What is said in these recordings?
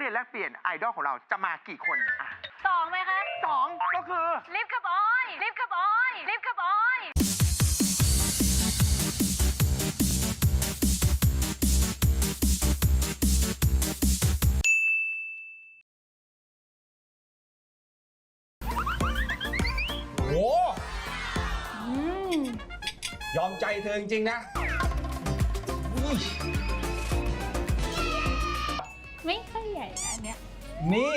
เรียนแลกเปลี่ยนไอดอลของเราจะมากี่คนอะสองไหมคะสองก็คือ ลิฟต์กับออย ลิฟต์กับออย ลิฟต์กับออย โอ้ยอมใจเธอจริง ๆ นะอุ้ยไม่ค่อยให ญ่นะอันเนี้ยนี่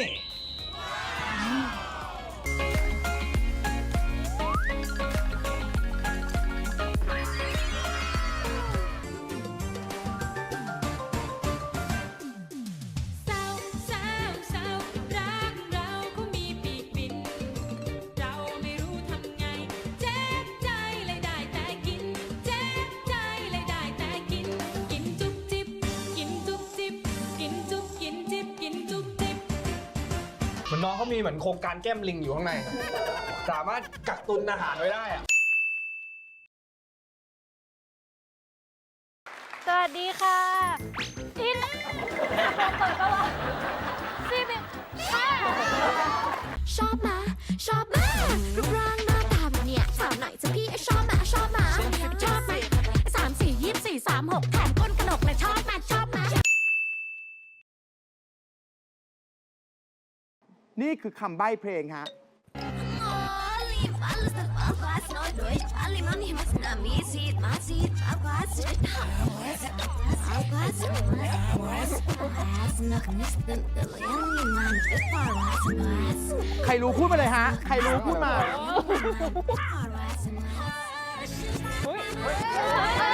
น้องเขามีเหมือนโครงการแก้มลิงอยู่ข้างใน สามารถกักตุนอาหารไว้ได้อะ นี่คือคำใบ้เพลงฮะ ใครรู้พูดมาเลยฮะ ใครรู้พูดมา เ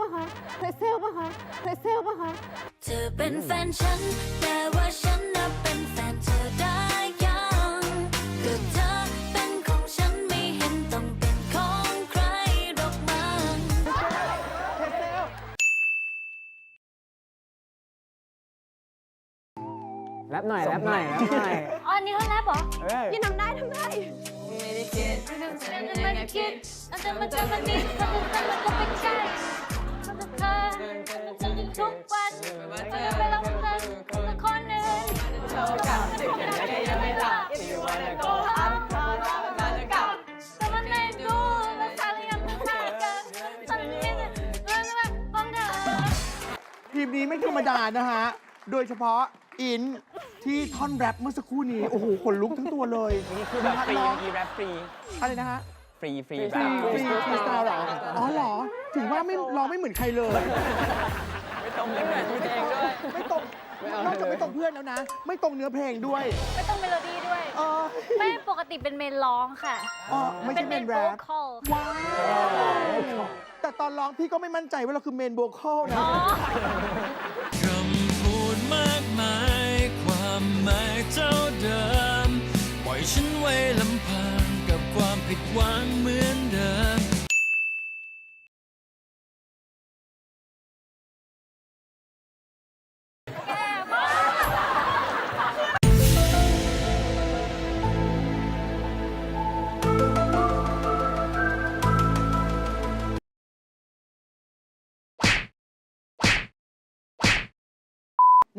ปะคะเพรสเซลปะคะเพรสเซลปะคะเธอเป็นแฟนฉัน แต่ว่าฉันน่ะเป็นแฟนเธอได้ยังก็เธอเป็นของฉันไม่เห็นต้องเป็นของใครหรอกมั้งแรปหน่อยแรปหน่อยแรปหน่อยอ๋ออันนี้เขาแรปเหรอเอ้ยยังทำได้ทำได้มันจะมันคิดมันจะมันจะมันนี่มันจะมันจะเป็นใจ ทุกวันมันจะไปรับเธอสักคนหนึ่งยังไม่หลับแต่มันไม่ดูมันสั่งยังไม่ได้กันมันไม่ได้มันไม่ฟังเธอทีมนี้ไม่ธรรมดานะฮะ โดยเฉพาะอินที่ท่อนแรปเมื่อสักครู่นี้ โอ้โห ขนลุกทั้งตัวเลยนี่คือแบบฟรีน้องมีแรปฟรี อะไรนะฮะ ฟรีฟรีฟแบรีบฟรีฟรีสไตล์เหรอ อ๋อเหรอ ถึงว่าไม่ร้องไม่เหมือนใครเลย ไม่ตรงไม่เหมือนตัวเองด้วย ไม่ตรงไม่เอานอกจากเลยไม่ตรงเพื่อนแล้วนะ ไม่ตรงเนื้อเพลงด้วยไม่ต้องเมโลดี้ด้วยเออไม่ปกติเป็นเมนร้องค่ะอ๋อไม่ใช่เมนแรปคอลว้าวแต่ตอนร้องพี่ก็ไม่มั่นใจว่าเราคือเมนโวคอลนะอ๋อคำพูดมากมายความหมายเจ้าเดิม ปล่อยฉันไว้ลำพังกับความผิดหวังเหมือนเดิม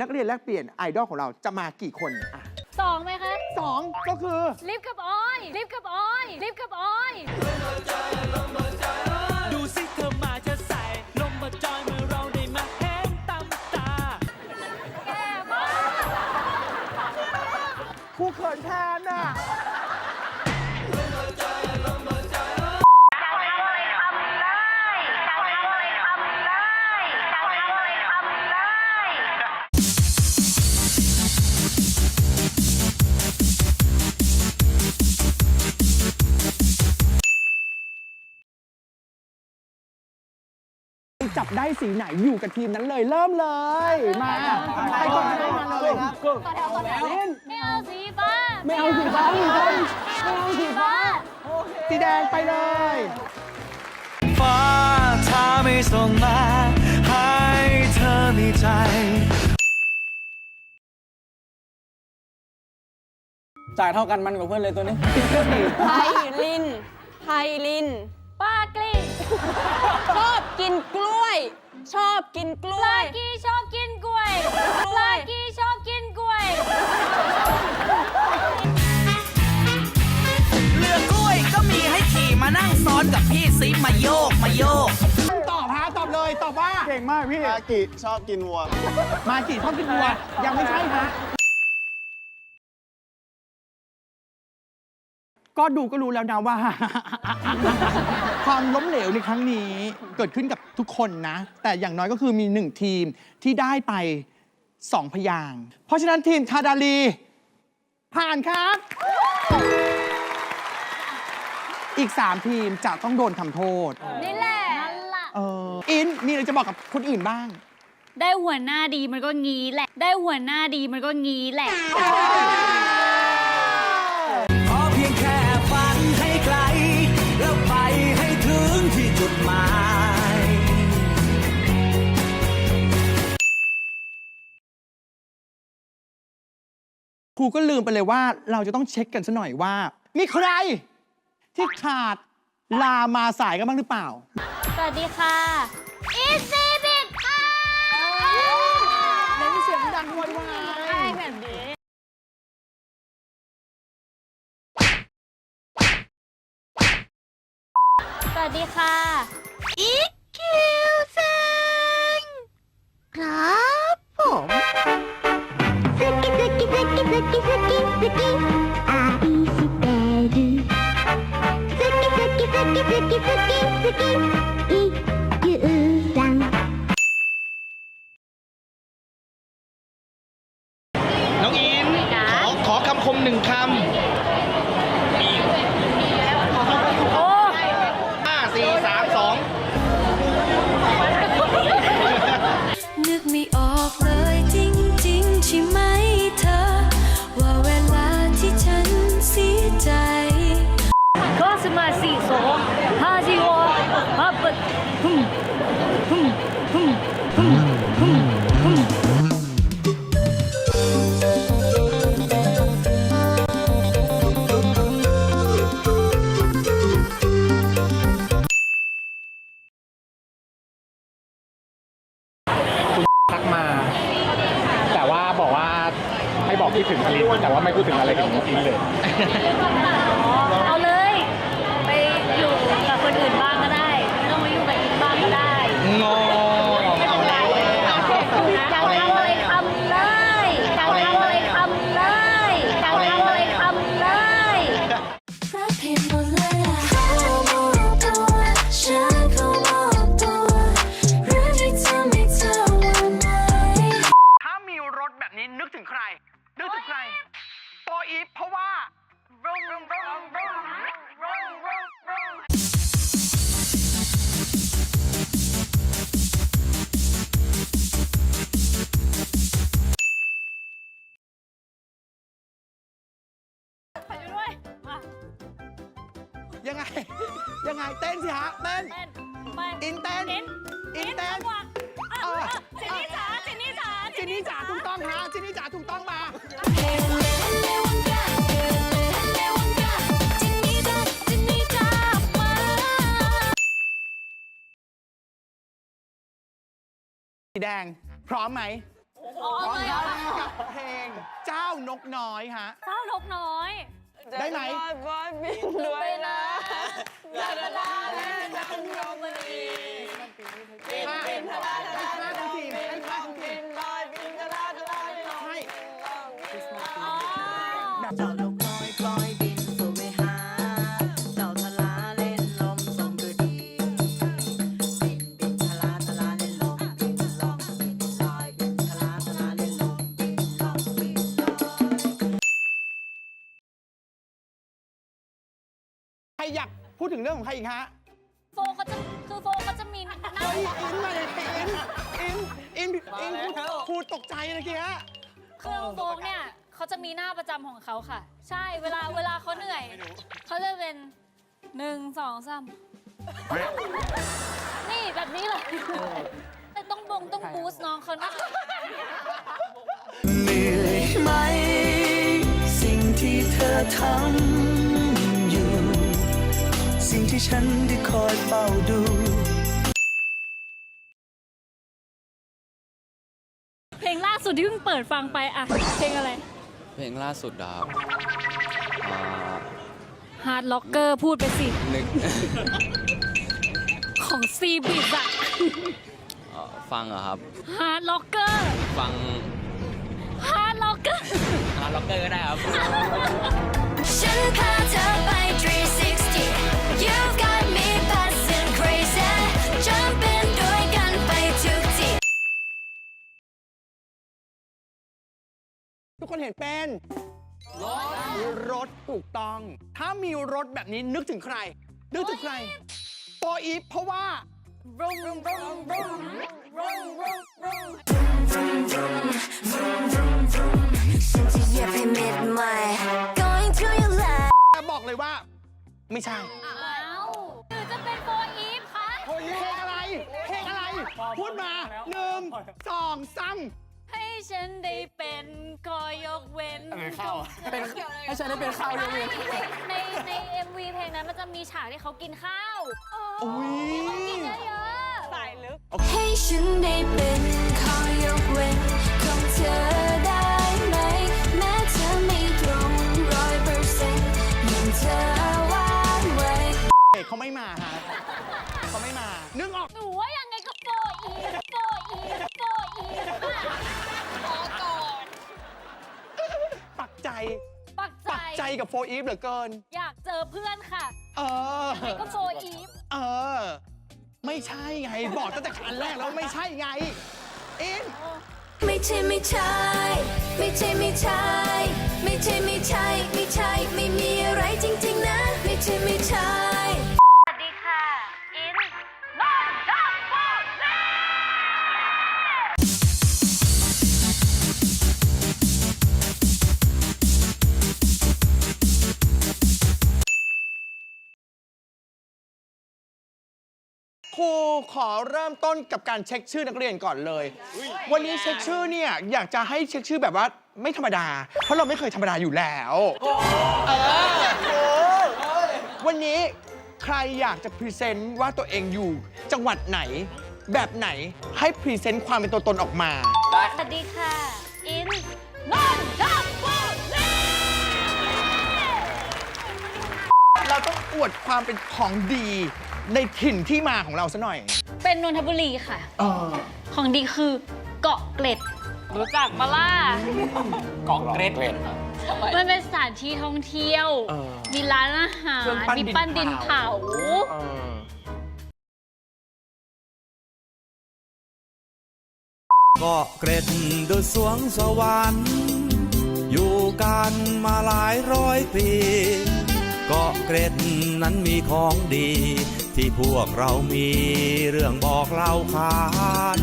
นักเรียนแลกเปลี่ยนไอดอลของเราจะมากี่คนอะสองไหมคะสองก็คือ ลิฟต์กับออย ลิฟต์กับออย ลิฟต์กับออยดู จับได้สีไหนอยู่กับทีมนั้นเลยเริ่มเลย มาใครก่อนได้มาเลยครับต่อแถวต่อแถวไม่เอาสีฟ้าไม่เอาสีฟ้าอีกคนไม่เอาสีฟ้าสีแดงไปเลยฟ้าถ้าไม่ส่งมาให้เธอมีใจจ่ายเท่ากันมันกับเพื่อนเลยตัวนี้ไพลินไพลินป้ากลิ้ง ชอบกินกล้วย ชอบกินกล้ปวลายกี้ชอบกินกล้วยปลากี้ชอบกินกล้วย เรือกล้วยก็มีให้ขี่มานั่งซ้อนกับพี่ซิมาโยกมาโยก ตอบฮะตอบเลยตอบว่า เก่งมากพี่อากิชอบกินวัว มาจิชอบกินวัว ยังไม่ใช่ฮะ ก็ดูก็รู้แล้วนะว่า ความล้มเหลวในครั้งนี้เกิดขึ้นกับทุกคนนะ แต่อย่างน้อยก็คือมีหนึ่งทีมที่ได้ไปสองพยางค์เพราะฉะนั้นทีมทาดาลี ผ่านครับ อีก 3 ทีมจะต้องโดนทำโทษ นี่แหละ นั่นล่ะ เอออินมีอะไรจะบอกกับคนอื่นบ้าง ได้หัวหน้าดีมันก็งี้แหละ ได้หัวหน้าดีมันก็งี้แหละ รูก็ลืมไปเลยว่าเราจะต้องเช็คกันซะหน่อยว่า มีใคร ที่ขาดลามาสายกันบ้างหรือเปล่า สวัสดีค่ะอีซีบิกค่ะเน้นเสียงดังไวใช่แบบนี้สวัสดีค่ะอี สีแดง พร้อมไหมอ๋อเลยเหรอกับเพลงเจ้านกน้อยฮะ เจ้านกน้อย ได้ไหมด้วยนะห้าห้าทุกทีมให้ห้าทุกทีมใช่ รอยากพูดถึงเรื่องของใครอีกฮะโฟเขาจะคือโฟเขาจะมีหน้าเฮ้ยอินมาเลยอินอินอินอินพูดตกใจเมื่อกี้ฮะคือโฟกเนี่ยเขาจะมีหน้าประจำของเขาค่ะ ใช่เวลาเวลาเขาเหนื่อยเขาจะเป็นหนึ่งสองสามนี่แบบนี้เลยแต่ต้องบงต้องบูสต์น้องเขานะเหนื่อยไหม สิ่งที่เธอทำอยู่สิ่ง ที่ฉันได้คอยเฝ้าดูดที่เพิ่งเปิดฟังไปอะเพลงอะไร เพลงล่าสุดอะครับอ่า Hard Locker พูดไปสิ นึก ของซีบิสอะ เอ่อฟังอะครับ Hard Locker ฟัง Hard Locker อาร์ล็อกเกอร์ก็ได้ครับ ฉันพาเธอไป 360 ทุกที่ทุกคนเห็นเป็นรถรถถูกต้อง ถ้ามีรถแบบนี้นึกถึงใคร นึกถึงใครโปรอีฟเพราะว่าฉันจะเหยียบให้มิดใหม่ Going to your left แต่บอกเลยว่า ไม่ใช่ พูดมาหนึ่งสองสามให้ฉันได้เป็นกอยกเว้นอะไรเข้าเป็นให้ฉันได้เป็นข้าวยกเว้นในใน MV เพลงนั้นมันจะมีฉากที่เขากินข้าวอุ้ยกินเยอะๆสายลึกให้ฉันได้เป็นข้อยกเว้นของเธอได้ไหมแม้เธอไม่ตรงร้อยเปอร์เซ็นต์ยังเธอวางไว้เอกเขาไม่มาฮะเขาไม่มา นึกออกหนูว่ายังไงก็ โฟอีฟโฟอีฟโฟอีฟอะขอก่อนปักใจ ปักใจ ปักใจกับโฟอีฟเหลือเกิน อยากเจอเพื่อนค่ะ เออยังไงก็โฟอีฟเออ ไม่ใช่ไง บอกตั้งแต่อันแรกแล้วไม่ใช่ไง อิน ไม่ใช่ไม่ใช่ ไม่ใช่ไม่ใช่ ไม่ใช่ไม่ใช่ ไม่ใช่ ไม่มีอะไรจริง ๆ นะ ไม่ใช่ไม่ใช่ รูขอเริ่มต้นกับการเช็คชื่อนักเรียนก่อนเลย วันนี้เช็คชื่อเนี่ยอยากจะให้เช็คชื่อแบบว่าไม่ธรรมดา เพราะเราไม่เคยธรรมดาอยู่แล้วเออครูวันนี้ใครอยากจะพรีเซนต์ว่าตัวเองอยู่จังหวัดไหน แบบไหนให้พรีเซนต์ความเป็นตัวตนออกมา สวัสดีค่ะ อินนอนดับโฟลีเราต้องอวดความเป็นของดี ในถิ่นที่มาของเราซะหน่อย เป็นนนทบุรีค่ะ เออของดีคือเกาะเกร็ด รู้จักปะล่ะ เกาะเกร็ด มันเป็นสถานที่ท่องเที่ยว เออมีร้านอาหาร เครื่องปั้นมีดินปั้นดินเผา เผา เออเกาะเกร็ดดุจสวงสวรรค์อยู่กันมาหลายร้อยปี เกาะเกร็ดนั้นมีของดี ที่พวกเรามีเรื่องบอกเล่าขาน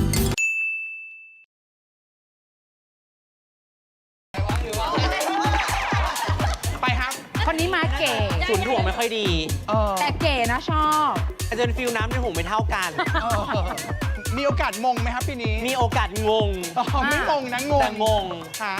ไปครับคนนี้มาเก๋ขุนถ่วงไม่ค่อยดีเออแต่เก๋นะชอบ อาจารย์ฟิลน้ำในหูไม่เท่ากันเออมีโอกาสมงไหมครับปีนี้มีโอกาสงง อ๋อไม่มงนะงงแต่งง ฮะ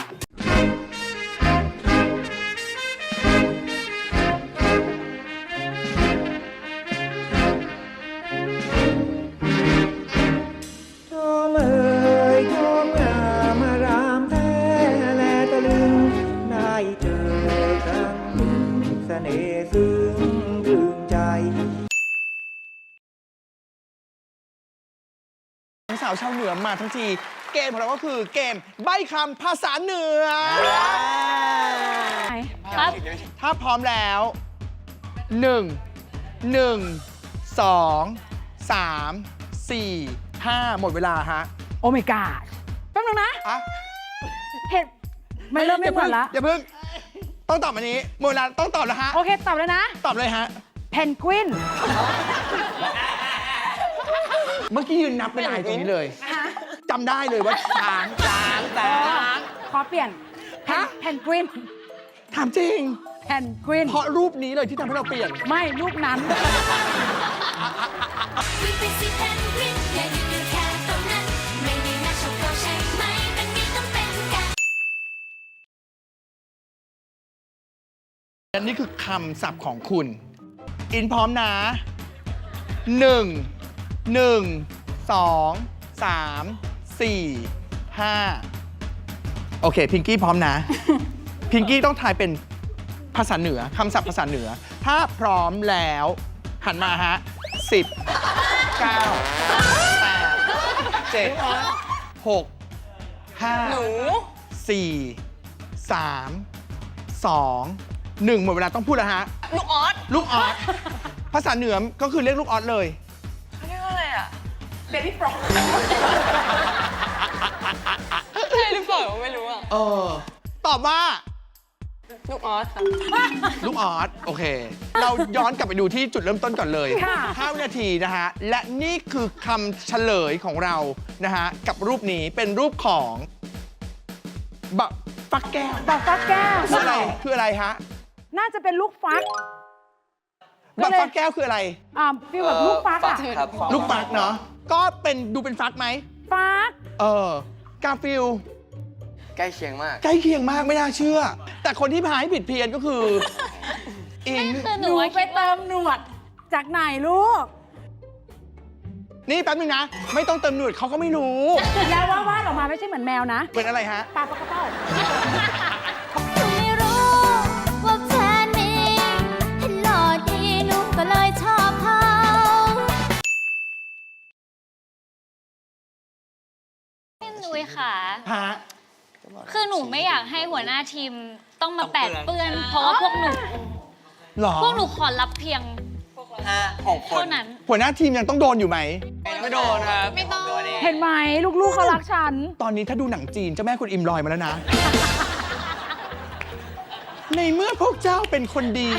าวชาวเหนือมาทั้งที เกมของเราก็คือเกมใบ้คำภาษาเหนือ ครับถ้าพร้อมแล้ว 1 1 2 3 4 5 หมดเวลาฮะโอ้ my god แป๊บนึงนะ อะเห็นไม่เริ่มไม่หมดละ อย่าเพิ่งต้องตอบอันนี้ หมดเวลาต้องตอบแล้วฮะ โอเค ตอบแล้วนะ ตอบเลยฮะ เพนกวิน เมื่อกี้ยืนนับเป็นไอตรงนี้เลยจำได้เลยว่าช้างช้างช้างขอเปลี่ยนฮะเพนกวินถามจริงเพนกวินเพราะรูปนี้เลยที่ทำให้เราเปลี่ยน ไม่รูปนั้น วิ่งไปสิเพนกวินอย่าหยุดอยู่แค่ตรงนั้น ไม่ได้น่าชอบเราใช่ไหมเป็นไงต้องเป็นกัน อันนี้คือคำศัพท์ของคุณ อินพร้อมนะหนึ่ง หนึ่งสองสามสี่ห้าโอเค พิงกี้พร้อมนะ พิงกี้ต้องทายเป็นภาษาเหนือคำศัพท์ภาษาเหนือ ถ้าพร้อมแล้ว หันมาฮะสิบเก้าแปดเจ็ดหกห้าสี่สามสองหนึ่งหมดเวลาต้องพูดแล้วฮะ ลูกออสลูกออสภาษาเหนือก็คือเรียกลูกออสเลย เบบี้ปรอกใช่หรือเปล่าไม่รู้อะเออ ตอบว่า ลูกออสค่ะลูกออสโอเค เราย้อนกลับไปดูที่จุดเริ่มต้นก่อนเลยค่ะ5วินาทีนะฮะ และนี่คือคำเฉลยของเรานะฮะ กับรูปนี้เป็นรูปของบะฟักแก้วดอกฟักแก้วคืออะไรคืออะไรฮะ น่าจะเป็นลูกฟักบะฟักแก้วคืออะไร อ่าฟีลแบบลูกฟักอะลูกฟักเนาะ ก็เป็นดูเป็นฟักไหม ฟักเออกาฟิลใกล้เคียงมาก ใกล้เคียงมากไม่น่าเชื่อ แต่คนที่พายผิดเพี้ยนก็คืออิงคือหหนูนูว่าไปคิดว่าเติมหนวด จากไหนลูก นี่แป๊บนึงนะ ไม่ต้องเติมหนวดเขาก็ไม่รู้ แล้วว่าวาดออกมาไม่ใช่เหมือนแมวนะเป็นอะไรฮะ ปลาปลากระเป้า นุ้ยค่ะ ฮะ คือหนูไม่อยากให้หัวหน้าทีมต้องมาแปดเปื้อน เพราะว่าพวกหนู หรอ พวกหนูขอรับเพียงเท่านั้น หัวหน้าทีมยังต้องโดนอยู่ไหม ไม่โดนครับไม่ต้อง เห็นไหมลูกๆเขารักฉัน ตอนนี้ถ้าดูหนังจีนเจ้าแม่คุณอิมลอยมาแล้วนะ ในเมื่อพวกเจ้าเป็นคนดี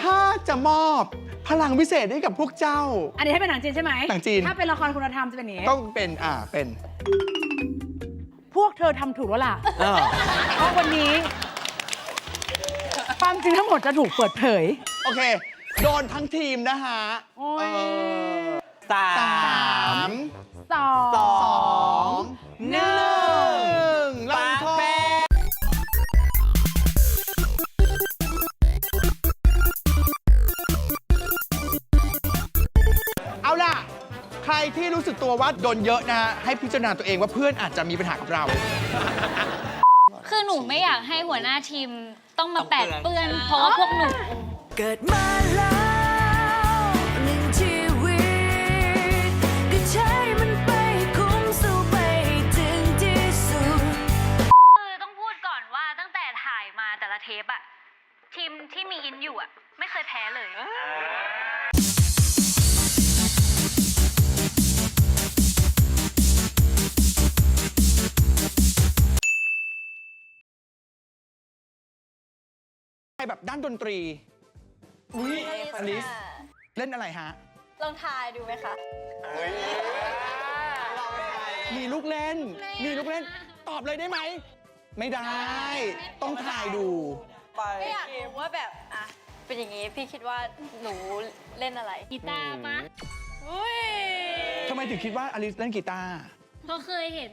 ถ้าจะมอบ พลังวิเศษให้กับพวกเจ้า อันนี้ให้เป็นหนังจีนใช่ไหมหนังจีน ถ้าเป็นละครคุณธรรมจะเป็นอย่างนี้ ต้องเป็น อ่า เป็นพวกเธอทำถูกแล้วล่ะเออเพราะวันนี้ ความจริงทั้งหมดจะถูกเปิดเผย โอเค โดนทั้งทีมนะฮะโอ้ย เออสาสามสองสองหนึ่ง ที่รู้สึกตัวว่าโดนเยอะนะฮะให้พิจารณาตัวเองว่าเพื่อนอาจจะมีปัญหากับเรา คือหนูไม่อยากให้หัวหน้าทีมต้องมาแปดเปื้อน เพราะว่าพวกหนู เกิดมาแล้วหนึ่งชีวิตก็ใช้มันไปคุ้มสู้ไปให้ถึงที่สุด คือต้องพูดก่อนว่าตั้งแต่ถ่ายมาแต่ละเทปอะทีมที่มีอินอยู่อะไม่เคยแพ้เลย แบบด้านดนตรี อุ้ยอลิสเล่นอะไรฮะ ลองทายดูไหมคะ มีลูกเล่น มีลูกเล่น ตอบเลยได้ไหม ไม่ได้ ต้องทายดูไม่อยากรู้ว่าแบบ อะ เป็นอย่างนี้พี่คิดว่าหนูเล่นอะไรกีตาร์ปะอุ้ยทำไมถึงคิดว่าอลิสเล่นกีตาร์ เพราะเคยเห็น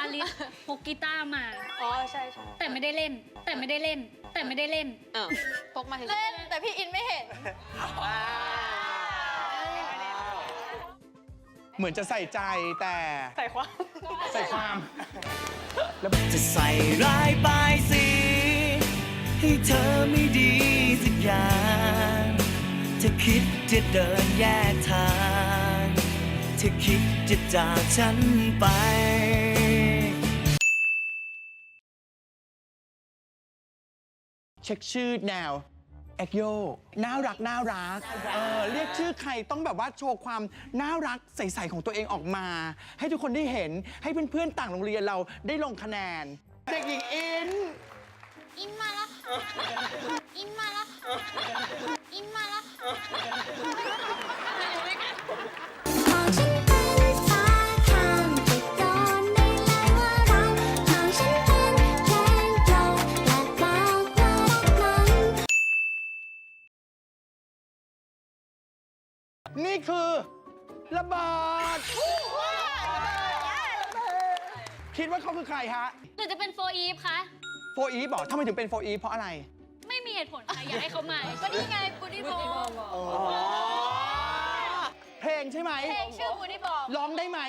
อลิสพกกีตาร์มา อ๋อใช่ใช่แต่ไม่ได้เล่น แต่ไม่ได้เล่น แต่ไม่ได้เล่นพกมาเฉยเล่นแต่พี่อินไม่เห็น เหมือนจะใส่ใจแต่ใส่ความ ใส่ความ จะใส่ร้ายป้ายสีให้เธอไม่ดีสักอย่างเธอคิดจะเดินแยกทางเธอคิดจะจากฉันไป เช็คชื่อแนวแอกโยน่ารักน่ารักเออเรียกชื่อใครต้องแบบว่าโชว์ความน่ารักใส ๆ ของตัวเองออกมา ให้ทุกคนได้เห็นให้เพื่อน ๆ ต่างโรงเรียนเราได้ลงคะแนน เด็กหญิงอิน อินมาแล้วค่ะอินมาแล้วค่ะอินมาแล้วค่ะ นนี่คือระเบิดคิดว่าเขาคือใครฮะหรือจะเป็นโฟอีฟคะ โฟอีฟบอกทำไมถึงเป็นโฟอีฟเพราะอะไร ไม่มีเหตุผลค่ะอยากให้เขามา ก็นี่ไงบูดี้บอลเพลงใช่ไหมเพลงชื่อบูดี้บอลร้องได้ไหม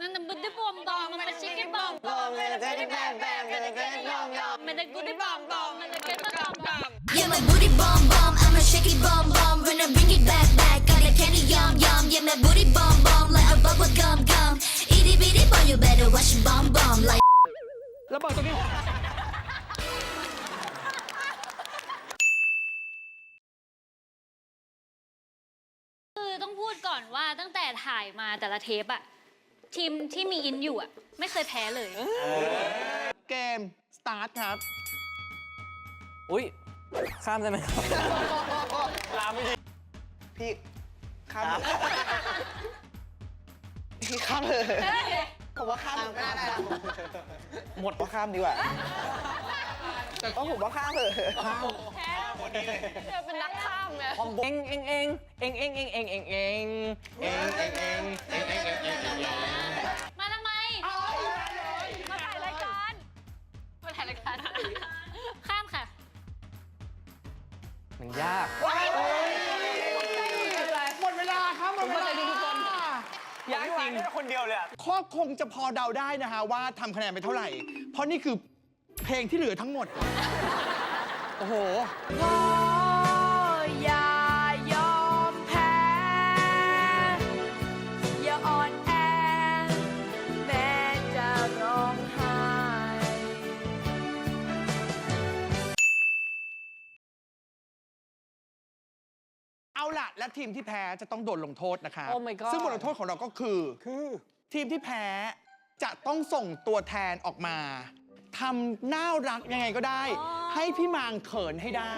นั่นน่ะบุดบอมบอมมันเป็นชิคกี้บอมบอมมันเป็นชิคกี้บอมบอมมันเป็นชิคกี้บอมบอมมันเป็นกุดบอมบอมมันเป็นกุดบอมบอม Yeah, my booty bomb bomb, I'm a shaky bomb bomb. When I bring it back back, got a candy yum yum. Yeah, my booty bomb bomb like a bubble gum gum. Itty bitty boy, you better watch your bomb bomb like. ระเบิดตรงนี้คือต้องพูดก่อนว่าตั้งแต่ถ่ายมาแต่ละเทปอะทีมที่มีอินอยู่อะไม่เคยแพ้เลย เกม สตาร์ทครับ อุ้ยข้ามได้ไหมครับพี่ ข้ามพี่ข้ามเลยผมว่าข้ามไม่ได้ละหมดว่าข้ามดีกว่าแต่ก็ผมว่าข้ามเลยเป็นนักข้ามไงเองเองเองเองเองเองเองเองเองเองเองเองเองเองเองเองเองมาทำไมมาถ่ายรายการมาถ่ายรายการข้ามค่ะ มันยาก หมดเวลาครับหมดเวลา ยากจริงคน เดียวเลยข้อคงจะพอเดาได้นะฮะว่าทำคะแนนไปเท่าไหร่ เพราะนี่คือเพลงที่เหลือทั้งหมด โอ้โหอย่ายอมแพ้ อย่าอ่อนแอ แม้จะร้องไห้ เอาล่ะ และทีมที่แพ้จะต้องโดนลงโทษนะคะ Oh my god ซึ่งบทลงโทษของเราก็คือ คือ ทีมที่แพ้จะต้องส่งตัวแทนออกมาทำน่ารักยังไงก็ได้ ให้พี่มางเขินให้ได้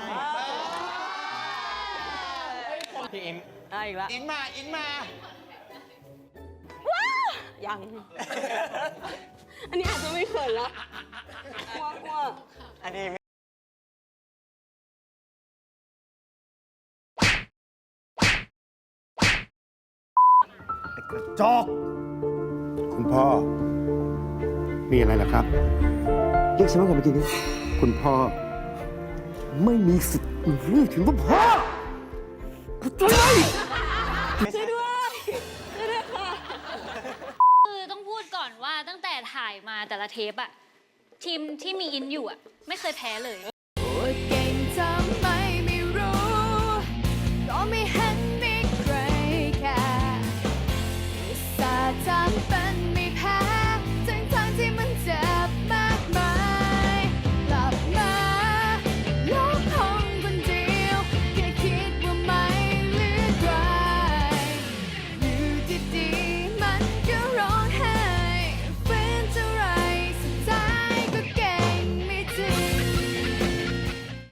พี่อินได้อีกแล้วอินมาอินมา ยัง อันนี้อาจจะไม่เขินละกลัวกลัวอันนี้จอกคุณ พ่อ มีอะไรล่ะครับ เรียกฉันว่าไงเมื่อกี้นี้คุณพ่อ ไม่มีสิทธิ์เรียกถึงว่าพ่อเข้าใจไหมคือต้องพูดก่อนว่าตั้งแต่ถ่ายมาแต่ละเทปอะทีมที่มีอินอยู่อะไม่เคยแพ้เลย